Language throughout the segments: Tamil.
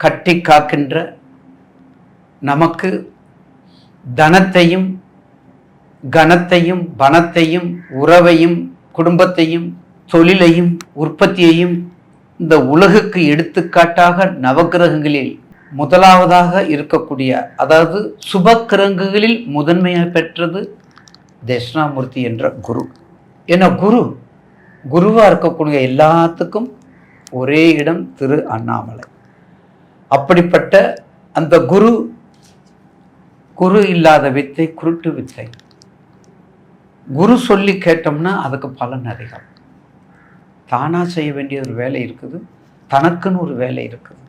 கட்டி காக்கின்ற நமக்கு தனத்தையும் கனத்தையும் பணத்தையும் உறவையும் குடும்பத்தையும் தொழிலையும் உற்பத்தியையும் இந்த உலகுக்கு எடுத்துக்காட்டாக நவக்கிரகங்களில் முதலாவதாக இருக்கக்கூடிய அதாவது சுபக்கிரங்குகளில் முதன்மையாக பெற்றது தட்சிணாமூர்த்தி என்ற குரு. ஏன்னா குரு குருவாக இருக்கக்கூடிய எல்லாத்துக்கும் ஒரே இடம் திரு அண்ணாமலை. அப்படிப்பட்ட அந்த குரு குரு இல்லாத வித்தை குருட்டு வித்தை. குரு சொல்லி கேட்டோம்னா அதுக்கு பலன் அதிகம். தானாக செய்ய வேண்டிய ஒரு வேலை இருக்குது. தனக்குன்னு ஒரு வேலை இருக்குது.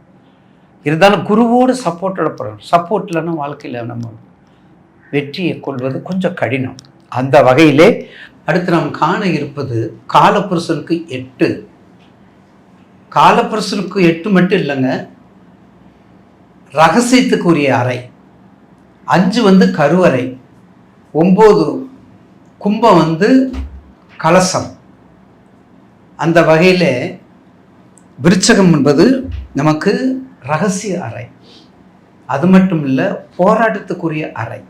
இருந்தாலும் குருவோடு சப்போர்ட்டோட போகிறோம் சப்போர்ட் இல்லைன்னா வாழ்க்கையில் நம்ம வெற்றியை கொள்வது கொஞ்சம் கடினம். அந்த வகையிலே அடுத்து நாம் காண இருப்பது காலப்புருஷனுக்கு எட்டு. காலப்புருஷனுக்கு எட்டு மட்டும் இல்லைங்க. ரகசியத்துக்குரிய அறை. அஞ்சு வந்து கருவறை ஒம்பது கும்பம் வந்து கலசம். அந்த வகையில் விருச்சகம் என்பது நமக்கு ரகசிய அறை. அது மட்டும் இல்லை போராட்டத்துக்குரிய அறை.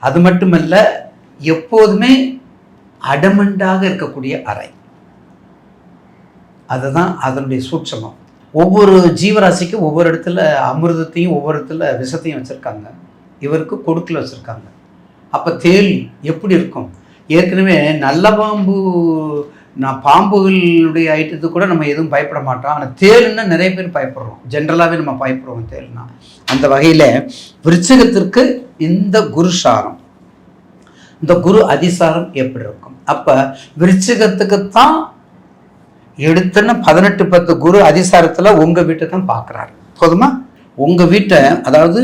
அது மட்டுமல்ல எப்போதுமே அடமண்டாக இருக்கக்கூடிய அறை. அதுதான் அதனுடைய சூட்சமம். ஒவ்வொரு ஜீவராசிக்கும் ஒவ்வொரு இடத்துல அமிர்தத்தையும் ஒவ்வொரு இடத்துல விஷத்தையும் வச்சுருக்காங்க. இவருக்கு கொடுக்கல வச்சுருக்காங்க. அப்போ தேல் எப்படி இருக்கும்? ஏற்கனவே நல்ல பாம்பு நான் பாம்புகளுடைய ஐட்டத்துக்கு கூட நம்ம எதுவும் பயப்பட மாட்டோம். ஆனால் தேல்னா நிறைய பேர் பயப்படுறோம். ஜென்ரலாகவே நம்ம பயப்படுறோம் தேல்னா அந்த வகையில் விருச்சகத்திற்கு இந்த குருசாரம் இந்த குரு அதிசாரம் எப்படி இருக்கும்? அப்போ விருச்சிகத்துக்கு தான் எடுத்தன்னு பதினெட்டு பத்து குரு அதிசாரத்தில் உங்கள் வீட்டை தான் பார்க்குறாரு. போதுமா? உங்கள் வீட்டை அதாவது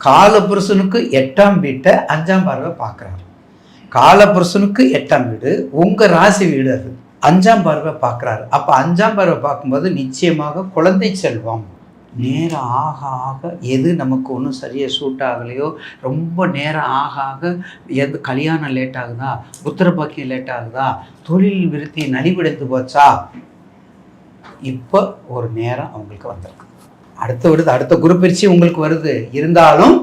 காலபுருஷனுக்கு எட்டாம் வீட்டை அஞ்சாம் பார்வை பார்க்குறாரு. காலபுருஷனுக்கு எட்டாம் வீடு உங்கள் ராசி வீடு அது. அஞ்சாம் பார்வை பார்க்குறாரு. அப்போ அஞ்சாம் பார்வை பார்க்கும்போது நிச்சயமாக குழந்தை செல்வம். நேரம் ஆக ஆக எது நமக்கு ஒன்றும் சரியாக சூட் ஆகலையோ ரொம்ப நேரம் ஆக ஆக எது கல்யாணம் லேட் ஆகுதா? புத்திரபாக்கியம் லேட் ஆகுதா? தொழில் விருத்தி நலிவடைந்து போச்சா? இப்போ ஒரு நேரம் அவங்களுக்கு வந்திருக்கு. அடுத்த வருது அடுத்த குரு பயிற்சி உங்களுக்கு வருது. இருந்தாலும்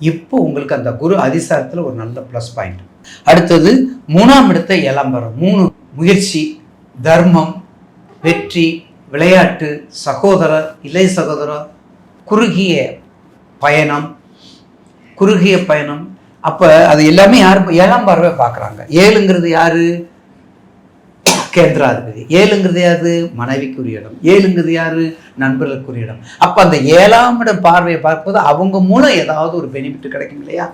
இப்போ உங்களுக்கு அந்த குரு அதிசாரத்தில் ஒரு நல்ல ப்ளஸ் பாயிண்ட் அடுத்தது மூணாம் இடத்தை இளம்பரம் மூணு முயற்சி தர்மம் வெற்றி விளையாட்டு சகோதரர் இளைய சகோதரர் குறுகிய பயணம் குறுகிய பயணம். அப்போ அது எல்லாமே யார் ஏழாம் பார்வை பார்க்குறாங்க. ஏழுங்கிறது யார்? கேந்திராதிபதி. ஏழுங்கிறது யாரு? மனைவிக்குரிய இடம். ஏழுங்கிறது யாரு? நண்பர்களுக்குரிய இடம். அப்போ அந்த ஏழாம் இடம் பார்வையை பார்க்கும்போது அவங்க மூலம் ஏதாவது ஒரு பெனிஃபிட் கிடைக்கும் இல்லையா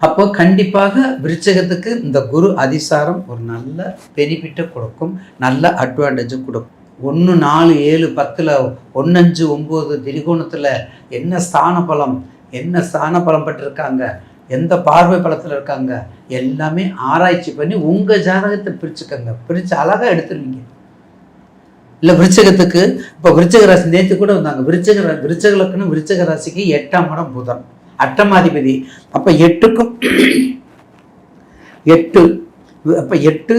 அப்போ கண்டிப்பாக விருச்சகத்துக்கு இந்த குரு அதிசாரம் ஒரு நல்ல பெனிஃபிட்டை கொடுக்கும் நல்ல அட்வான்டேஜும் கொடுக்கும். ஒன்று நாலு ஏழு பத்தில் ஒன்னஞ்சு ஒம்பது திரிகோணத்தில் என்ன ஸ்தான பலம் என்ன ஸ்தான பலம் பட்டிருக்காங்க எந்த பார்வை பலத்தில் இருக்காங்க எல்லாமே ஆராய்ச்சி பண்ணி உங்கள் ஜாதகத்தை பிரிச்சுக்கோங்க. பிரித்து அழகாக எடுத்துருவீங்க. இல்லை விருச்சகத்துக்கு இப்போ விருச்சக ராசி நேற்று கூட வந்தாங்க. விருச்சக ரா- விருச்சக விருச்சக ராசிக்கு எட்டாம் இடம் புதன். அட்டமாதிபதி. அப்போ எட்டுக்கும் எட்டு அப்போ எட்டு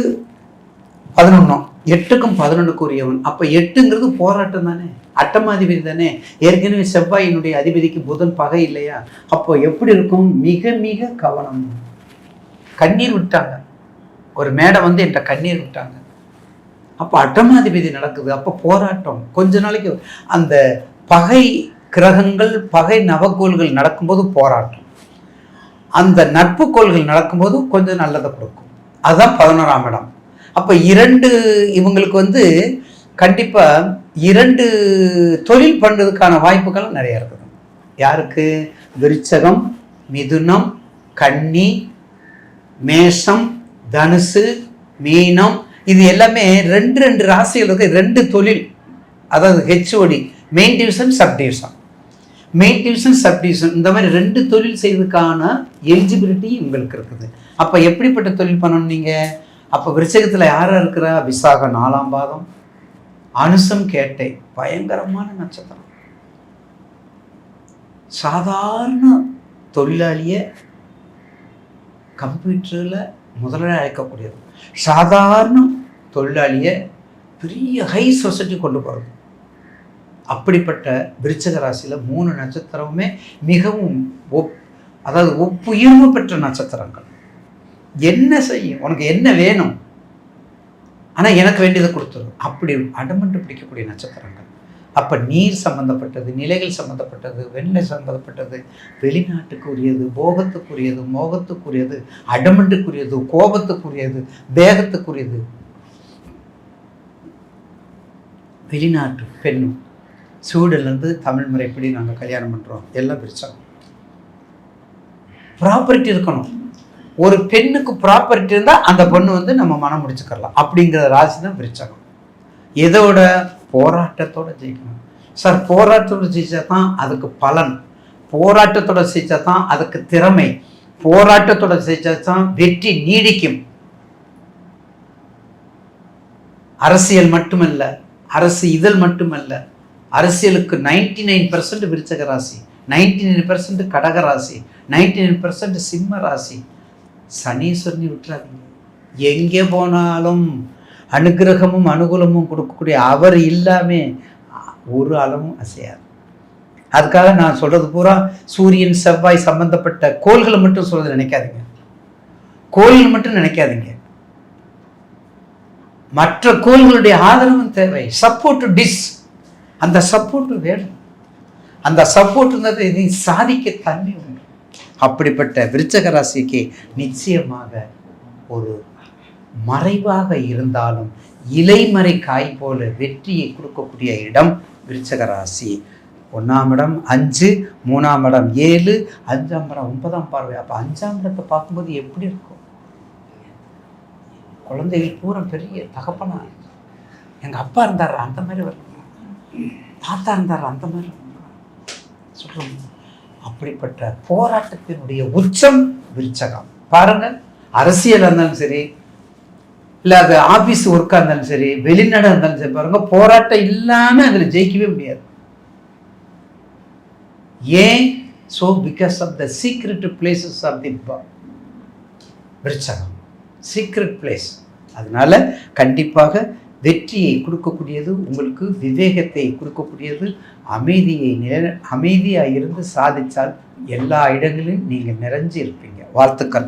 பதினொன்றும் எட்டுக்கும் பதினொன்றுக்கு உரியவன் அப்போ எட்டுங்கிறது போராட்டம் தானே? அட்டமாதிபதி தானே? ஏற்கனவே செவ்வாயினுடைய அதிபதிக்கு புதன் பகை இல்லையா? அப்போ எப்படி இருக்கும்? மிக மிக கவனம். கண்ணீர் விட்டாங்க. ஒரு மேடை வந்து என்கிட்ட கண்ணீர் விட்டாங்க. அப்போ அட்டமாதிபதி நடக்குது. அப்போ போராட்டம். கொஞ்ச நாளைக்கு அந்த பகை கிரகங்கள் பகை நவக்கோள்கள் நடக்கும்போது போராட்டம். அந்த நட்பு கோள்கள் நடக்கும்போது கொஞ்சம் நல்லதை கொடுக்கும். அதுதான் பதினோராம் இடம். அப்போ இரண்டு இவங்களுக்கு வந்து கண்டிப்பாக இரண்டு தொழில் பண்ணுறதுக்கான வாய்ப்புகள் நிறைய இருக்குது. யாருக்கு? விருச்சகம் மிதுனம் கன்னி மேஷம் தனுசு மீனம். இது எல்லாமே ரெண்டு ரெண்டு ராசிகளுக்கு ரெண்டு தொழில். அதாவது HOD main division sub division main division sub division இந்த மாதிரி ரெண்டு தொழில் செய்வதற்கான எலிஜிபிலிட்டி உங்களுக்கு இருக்குது. அப்போ எப்படிப்பட்ட தொழில் பண்ணணும் நீங்கள் அப்போ விருச்சகத்தில் யார் இருக்கிறா? விசாக நாலாம் பாதம் அனுசம் கேட்டை பயங்கரமான நட்சத்திரம். சாதாரண தொழிலாளியை கம்ப்யூட்டரில் முதலாளி அழைக்கக்கூடியது. சாதாரண தொழிலாளியை பெரிய ஹை சொசைட்டி கொண்டு போகிறது அப்படிப்பட்ட விருச்சக ராசியில் மூணு நட்சத்திரமுமே மிகவும் ஒப் அதாவது ஒப்புயர்வு பெற்ற நட்சத்திரங்கள். என்ன செய்யும்? உனக்கு என்ன வேணும்? ஆனால் எனக்கு வேண்டியதை கொடுத்துரும் அப்படி அடமன்று பிடிக்கக்கூடிய நட்சத்திரங்கள். அப்போ நீர் சம்பந்தப்பட்டது நிலைகள் சம்பந்தப்பட்டது வெண்ணெய் சம்பந்தப்பட்டது வெளிநாட்டுக்குரியது போகத்துக்குரியது மோகத்துக்குரியது அடமண்டுக்குரியது கோபத்துக்குரியது வேகத்துக்குரியது வெளிநாட்டு பெண்ணும் சூடுலேருந்து தமிழ் முறைப்படி நாங்கள் கல்யாணம் பண்ணுறோம் எல்லாம் பிரித்தோம் ப்ராப்பர்ட்டி இருக்கணும். ஒரு பெண்ணுக்கு ப்ராப்பர்ட்டி இருந்தால் அந்த பொண்ணு வந்து நம்ம மனம் முடிச்சுக்கலாம் அப்படிங்கிற ராசி தான் பிரிச்சகம் எதோட? போராட்டத்தோட ஜெயிக்கணும். சார் போராட்டத்தோட ஜெயிச்சா தான் அதுக்கு பலன். போராட்டத்தோட ஜெயிச்சா தான் அதுக்கு திறமை. போராட்டத்தோட ஜெயிச்சா தான் வெற்றி நீடிக்கும். அரசியல் மட்டுமல்ல. அரசு இதழ் மட்டுமல்ல. அரசியலுக்கு நைன்டி நைன் பர்சன்ட் விருச்சக ராசி நைன்டி நைன் பர்சன்ட் கடக ராசி நைன்டி நைன் பர்சன்ட் சிம்ம ராசி. சனீஸ்வரனி விட்டுறாதீங்க. எங்கே போனாலும் அனுகிரகமும் அனுகூலமும் கொடுக்கக்கூடிய அவர் இல்லாமல் ஒரு அளவும் அசையாது. அதுக்காக நான் சொல்கிறது பூரா சூரியன் செவ்வாய் சம்பந்தப்பட்ட கோள்களை மட்டும் சொல்கிறது நினைக்காதீங்க. கோயில் மட்டும் நினைக்காதீங்க. மற்ற கோள்களுடைய ஆதரவும் தேவை. சப்போர்ட் டிஸ் அந்த சப்போர்ட் வேணும். அந்த சப்போர்ட் நீ சாதிக்க தன்மை உண்டு. அப்படிப்பட்ட விருச்சக ராசிக்கு நிச்சயமாக ஒரு மறைவாக இருந்தாலும் இலைமறை காய் போல வெற்றியை கொடுக்கக்கூடிய இடம் விருச்சக ராசி. ஒன்றாம் இடம் அஞ்சு மூணாம் இடம் ஏழு அஞ்சாம் இடம் ஒன்பதாம் பார்வை. அப்போ அஞ்சாம் இடத்தை பார்க்கும்போது எப்படி இருக்கும்? குழந்தைகள் பூரா பெரிய தகப்பனா. எங்கள் அப்பா இருந்தார் அந்த மாதிரி வரும் தாத்தா இருந்தார் அந்த மாதிரி. சொல்கிறோம் அப்படிப்பட்ட போராட்டத்தினுடைய உச்சம் விருச்சகம். பாருங்க அரசியலாக இருந்தாலும் சரி இல்லை அது ஆஃபீஸ் ஒர்க்காக இருந்தாலும் சரி வெளிநாடாக இருந்தாலும் சரி பாருங்க போராட்டம் இல்லாமல் அதில் ஜெயிக்கவே முடியாது. ஏன்? So because of the secret places of the Viruchagam. Secret place அதனால கண்டிப்பாக வெற்றியை கொடுக்கக்கூடியது உங்களுக்கு விவேகத்தை கொடுக்கக்கூடியது அமைதியை நில அமைதியாக இருந்து சாதித்தால் எல்லா இடங்களிலும் நீங்கள் நிறைஞ்சு இருப்பீங்க வாழ்த்துக்கள்.